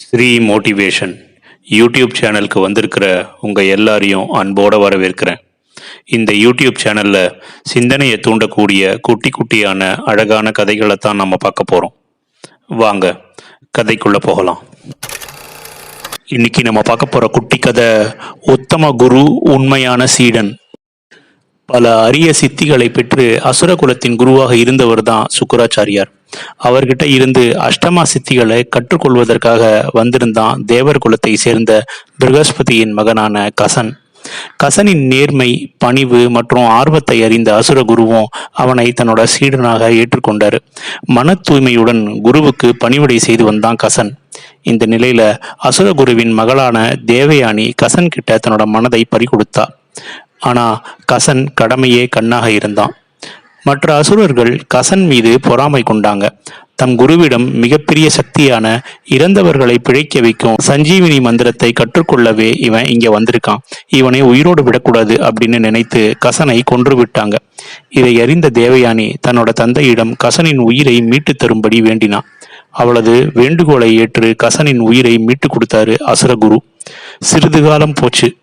Sri motivation YouTube சேனலுக்கு வந்திருக்கிற உங்கள் எல்லாரையும் அன்போடு வரவேற்கிறேன். இந்த யூடியூப் சேனலில் சிந்தனையை தூண்டக்கூடிய குட்டி குட்டியான அழகான கதைகளை தான் நம்ம பார்க்க போகிறோம் வாங்க கதைக்குள்ளே போகலாம். இன்னைக்கு நம்ம பார்க்க போகிற குட்டி கதை உத்தம குரு உண்மையான சீடன் பல அரிய சித்திகளை பெற்று அசுர குலத்தின் குருவாக இருந்தவர் தான் சுக்கராச்சாரியார். அவர்கிட்ட இருந்து அஷ்டமா சித்திகளை கற்றுக்கொள்வதற்காக வந்திருந்தான் தேவர் குலத்தை சேர்ந்த பிருகஸ்பதியின் மகனான கசன். கசனின் நேர்மை பணிவு மற்றும் ஆர்வத்தை அறிந்த அசுர குருவும் அவனை தன்னோட சீடனாக ஏற்றுக்கொண்டார். மன தூய்மையுடன் குருவுக்கு பணிவிடை செய்து வந்தான் கசன். இந்த நிலையில அசுரகுருவின் மகளான தேவயானி கசன் கிட்ட தன்னோட மனதை பறிகொடுத்தார் ஆனா கசன் கடமையே கண்ணாக இருந்தான். மற்ற அசுரர்கள் கசன் மீது பொறாமை கொண்டாங்க. தம் குருவிடம் மிகப்பெரிய சக்தியான இறந்தவர்களை பிழைக்க வைக்கும் சஞ்சீவினி மந்திரத்தை கற்றுக்கொள்ளவே இவன் இங்க வந்திருக்கான். இவனை உயிரோடு விடக்கூடாது அப்படின்னு நினைத்து கசனை கொன்று விட்டாங்க. இதை அறிந்த தேவயானி தன்னோட தந்தையிடம் கசனின் உயிரை மீட்டு தரும்படி வேண்டினான். அவளது வேண்டுகோளை ஏற்று கசனின் உயிரை மீட்டு கொடுத்தாரு அசுரகுரு. சிறிது காலம் போச்சு.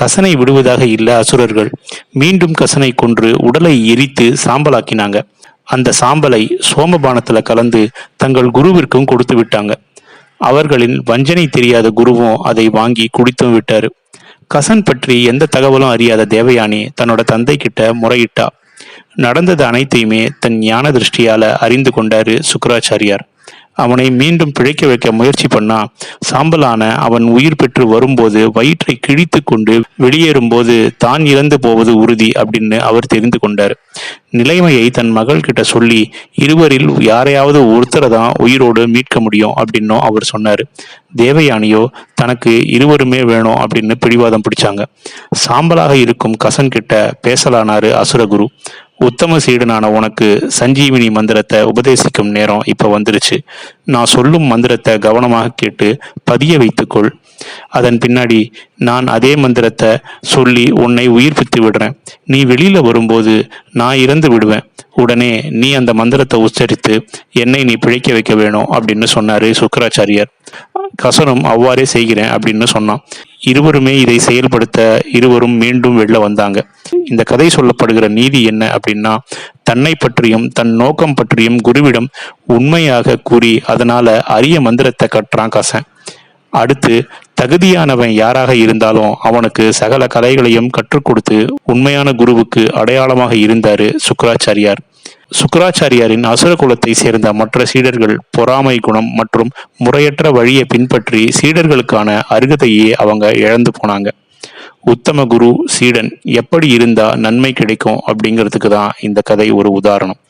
கசனை விடுவதாக இல்ல அசுரர்கள். மீண்டும் கசனை கொன்று உடலை எரித்து சாம்பலாக்கினாங்க. அந்த சாம்பலை சோமபானத்துல கலந்து தங்கள் குருவிற்கும் கொடுத்து விட்டாங்க. அவர்களின் வஞ்சனை தெரியாத குருவும் அதை வாங்கி குடித்தும் விட்டாரு. கசன் பற்றி எந்த தகவலும் அறியாத தேவயானி தன்னோட தந்தை கிட்ட முறையிட்டா. நடந்தது அனைத்தையுமே தன் ஞான திருஷ்டியால அறிந்து கொண்டாரு சுக்கராச்சாரியார். அவனை மீண்டும் பிழைக்க வைக்க முயற்சி பண்ணா சாம்பலான அவன் உயிர் பெற்று வரும்போது வயிற்றை கிழித்து கொண்டு வெளியேறும்போது தான் இறந்து போவது உறுதி அப்படின்னு அவர் தெரிந்து கொண்டார். நிலைமையை தன் மகள் கிட்ட சொல்லி இருவரில் யாரையாவது ஒருத்தரை தான் உயிரோடு மீட்க முடியும் அப்படின்னும் அவர் சொன்னார். தேவயானியோ தனக்கு இருவருமே வேணும் அப்படின்னு பிடிவாதம் பிடிச்சாங்க. சாம்பலாக இருக்கும் கசன் கிட்ட பேசலானாரு அசுரகுரு. உத்தம சீடனான உனக்கு சஞ்சீவினி மந்திரத்தை உபதேசிக்கும் நேரம் இப்போ வந்துருச்சு. நான் சொல்லும் மந்திரத்தை கவனமாக கேட்டு பதிய வைத்துக்கொள். அதன் பின்னாடி நான் அதே மந்திரத்தை சொல்லி உன்னை உயிர்ப்பித்து விடுறேன். நீ வெளியில வரும்போது நான் இறந்து விடுவேன். உடனே நீ அந்த மந்திரத்தை உச்சரித்து என்னை நீ பிழைக்க வைக்க வேணும் அப்படின்னு சொன்னாரு சுக்கராச்சாரியர். கசனும் அவ்வாறே செய்கிறேன் அப்படின்னு சொன்னான். இருவருமே இதை செயல்படுத்த இருவரும் மீண்டும் வெளில வந்தாங்க. இந்த கதை சொல்லப்படுகிற நீதி என்ன அப்படின்னா தன்னை பற்றியும் தன் நோக்கம் பற்றியும் குருவிடம் உண்மையாக கூறி அதனால அரிய மந்திரத்தை கட்டுறான் கசன். அடுத்து தகுதியானவன் யாராக இருந்தாலும் அவனுக்கு சகல கலைகளையும் கற்றுக் கொடுத்து உண்மையான குருவுக்கு அடையாளமாக இருந்தாரு சுக்கராச்சாரியார். சுக்கராச்சாரியாரின் அசுர குலத்தை சேர்ந்த மற்ற சீடர்கள் பொறாமை குணம் மற்றும் முறையற்ற வழியை பின்பற்றி சீடர்களுக்கான அருகதையே அவங்க இழந்து போனாங்க. உத்தம குரு சீடன் எப்படி இருந்தா நன்மை கிடைக்கும் அப்படிங்கிறதுக்கு தான் இந்த கதை ஒரு உதாரணம்.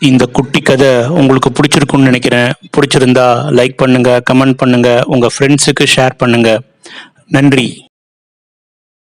இந்த குட்டி கதை உங்களுக்கு பிடிச்சிருக்கும்னு நினைக்கிறேன். பிடிச்சிருந்தா லைக் பண்ணுங்க கமெண்ட் பண்ணுங்க உங்க ஃப்ரெண்ட்ஸுக்கு ஷேர் பண்ணுங்க. நன்றி.